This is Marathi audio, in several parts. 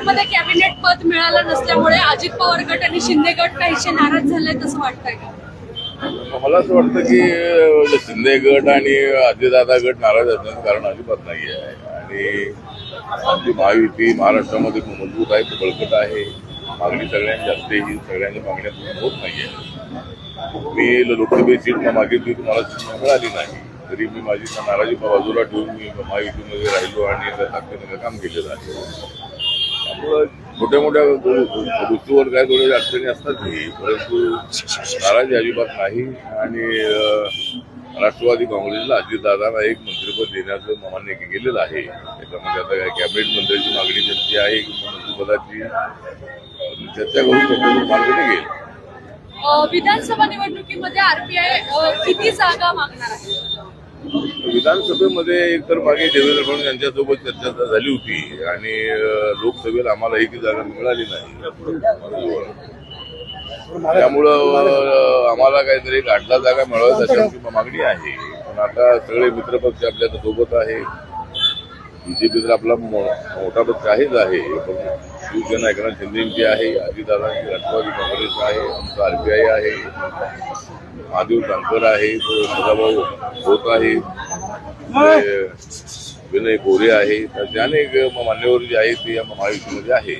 गटमध्ये कॅबिनेट पद मिळालं नसल्यामुळे अजित पवार गट आणि शिंदे गट काहीशे नाराज झाले तसं वाटतंय का? मला असं वाटतं की शिंदे गट आणि अजितदादा गट नाराज असण्याचं कारण अजिबात नाही आहे आणि आमची महायुती महाराष्ट्रामध्ये खूप मजबूत आहे खूप बळकट आहे. मागणी सगळ्यांची असते ही सगळ्यांच्या मागण्या पूर्ण होत नाही आहे मी लोकसभेची सीट मागितली तुम्हाला सीट मिळाली नाही. तरी मी माझी नाराजी बाजूला ठेवून मी महायुतीमध्ये राहिलो आणि काम केलेलं आहे. मोठ्या मोठ्या गो- गोष्टीवर काय थोड्या अडचणी असतात की परंतु नाराजी अजिबात नाही आणि राष्ट्रवादी काँग्रेसला अजितदादांना एक मंत्रिपद देण्याचं मान्य केलेलं आहे. त्याच्यामध्ये आता काय कॅबिनेट मंत्र्याची मागणी त्यांची आहे मंत्रिपदाची चर्चा करून त्याच्यावर मार्ग निघेल अ, विधानसभा निवडणुकीमध्ये आरपीआय किती जागा मागणार आहे? विधानसभेमध्ये एकतर मागे देवेंद्र फडणवीस यांच्यासोबत चर्चा झाली होती आणि लोकसभेला आम्हाला एकही जागा मिळाली नाही. त्यामुळं आम्हाला काहीतरी एक आठ दहा जागा मिळाव्यात अशी आमची मागणी आहे. पण आता सगळे मित्रपक्ष आपल्यासोबत आहे. बीजेपी तर आपला मोठा पक्ष आहेच आहे. पण शिवसेना एकनाथ शिंदेची आहे अजितदादांची राष्ट्रवादी काँग्रेस आहे आमचा आरपीआय आहे महादेव जानकर आहे सदाभाऊ होत आहे विनय गोरे आहे असे अनेक मान्यवर जे आहेत ते या महायुतीमध्ये आहे.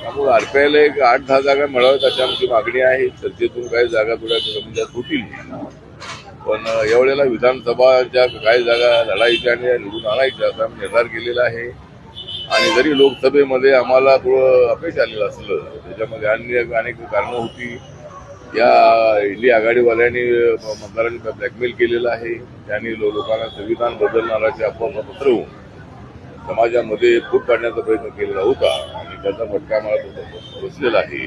त्यामुळे आरपीआयला एक आठ दहा जागा मिळाव्यात अशी आमची मागणी आहे. चर्चेतून काही जागा थोड्या कमी जास्त होतील. पण यावेळेला विधानसभाच्या काही जागा लढायच्या आणि निवडून आणायच्या असा आम्ही निर्धार केलेला आहे. आणि जरी लोकसभेमध्ये आम्हाला थोडं अपयश आलेलं असलं त्याच्यामध्ये अन्य अनेक कारणं होती. या इंडिया आघाडीवाल्यांनी मतदारांनी ब्लॅकमेल केलेलं आहे. त्यांनी लो- लोकांना संविधान बदलणाराचे अफवा पसरवून समाजामध्ये फूट काढण्याचा प्रयत्न केलेला होता. आणि त्याचा फटका मला बसलेला आहे.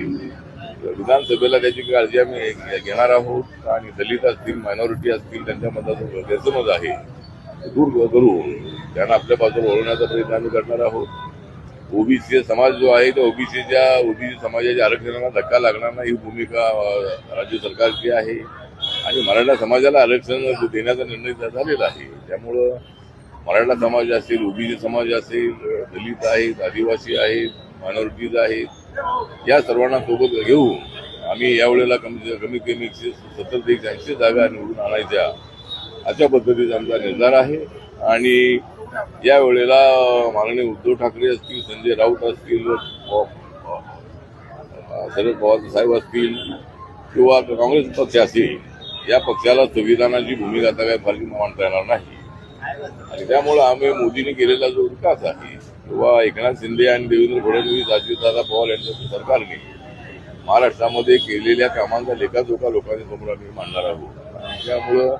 विधानसभेला त्याची काळजी आम्ही घेणार आहोत. आणि दलित असतील मायनॉरिटी असतील त्यांच्या जो गैरसमज आहे. दूर करून त्यांना आपल्या बाजूला वळवण्याचा प्रयत्न आम्ही करणार आहोत. ओबीसी समाज जो आहे तो ओबीसीच्या ओबीसी समाजाच्या आरक्षणाला धक्का लागणार नाही ही भूमिका राज्य सरकारची आहे. आणि मराठा समाजाला आरक्षण देण्याचा निर्णय झालेला आहे. त्यामुळं मराठा समाज असेल ओबीसी समाज असेल दलित आहेत आदिवासी आहेत मायनॉरिटीज आहेत या सर्वांना सोबत घेऊन आम्ही यावेळेला कमी कमीत कमी एकशे सत्तर ते एकशे ऐंशी जागा निवडून आणायच्या अशा पद्धतीचा आमचा निर्धार आहे. आणि या वेळेला माननीय उद्धव ठाकरे असतील संजय राऊत असतील शरद पवार साहेब असतील किंवा काँग्रेस पक्ष असेल या पक्षाला संविधानाची भूमिका आता काही फारशी मांडता येणार नाही. आणि त्यामुळं आम्ही मोदींनी केलेला जो विकास आहे किंवा एकनाथ शिंदे आणि देवेंद्र फडणवीस अजितदादा पवार यांच्या सरकारने महाराष्ट्रामध्ये केलेल्या कामांचा लेखाजोखा लोकांच्या समोर आम्ही मांडणार आहोत. त्यामुळं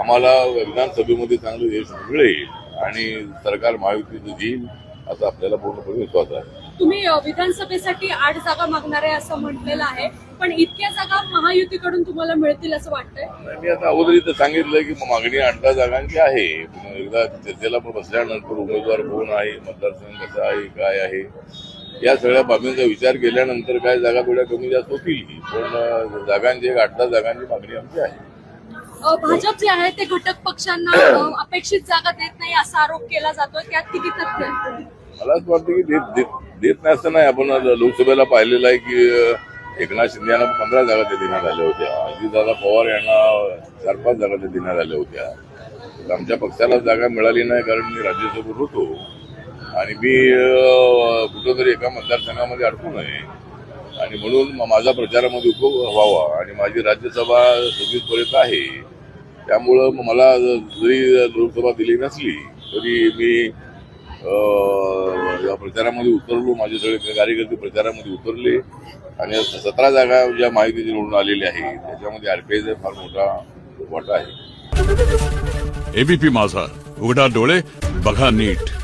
आम्हाला विधानसभेमध्ये चांगलं यश मिळेल. आणि सरकार महायुतीचं येईल असा आपल्याला पूर्णपणे विश्वास आहे. तुम्ही विधानसभेसाठी आठ जागा मागणार आहे असं म्हटलेलं आहे पण इतक्या जागा महायुतीकडून तुम्हाला मिळतील असं वाटतंय? मी आता अगोदर इथं सांगितलं की मागणी आठ दहा जागांची आहे पण एकदा चर्चेला पण बसल्यानंतर उमेदवार कोण आहे मतदारसंघ कसा आहे काय आहे या सगळ्या बाबींचा विचार केल्यानंतर काय जागा थोड्या कमी जास्त होतील पण अं, जागांची एक आठ दहा जागांची मागणी आमची आहे. भाजप जे आहे ते घटक पक्षांना अपेक्षित जागा देत नाही असा आरोप केला जातोय. त्यात किती तथ्य आहे? मला असं वाटतं की देत देत- देत नाही असं नाही. आपण लोकसभेला पाहिलेलं आहे की एकनाथ शिंदे यांना पंधरा जागा ते देण्यात आल्या होत्या. अजितदादा पवार यांना चार पाच जागा ते देण्यात आल्या होत्या. आमच्या पक्षाला जागा मिळाली नाही कारण मी राज्यसभेत होतो. आणि मी कुठंतरी एका मतदारसंघामध्ये अडकू नये आणि म्हणून माझा प्रचारामध्ये उपयोग व्हावा. आणि माझी राज्यसभा सव्वीस आहे. त्यामुळं मला जरी लोकसभा दिली नसली तरी मी या प्रचारामध्ये उतरलो माझे सगळे कार्यकर्ते प्रचारामध्ये उतरले. आणि सतरा जागा ज्या माहितीची निवडून आलेल्या आहे त्याच्यामध्ये आरपीआयचा फार मोठा वाटा आहे. एबीपी माझा उघडा डोळे बघा नीट.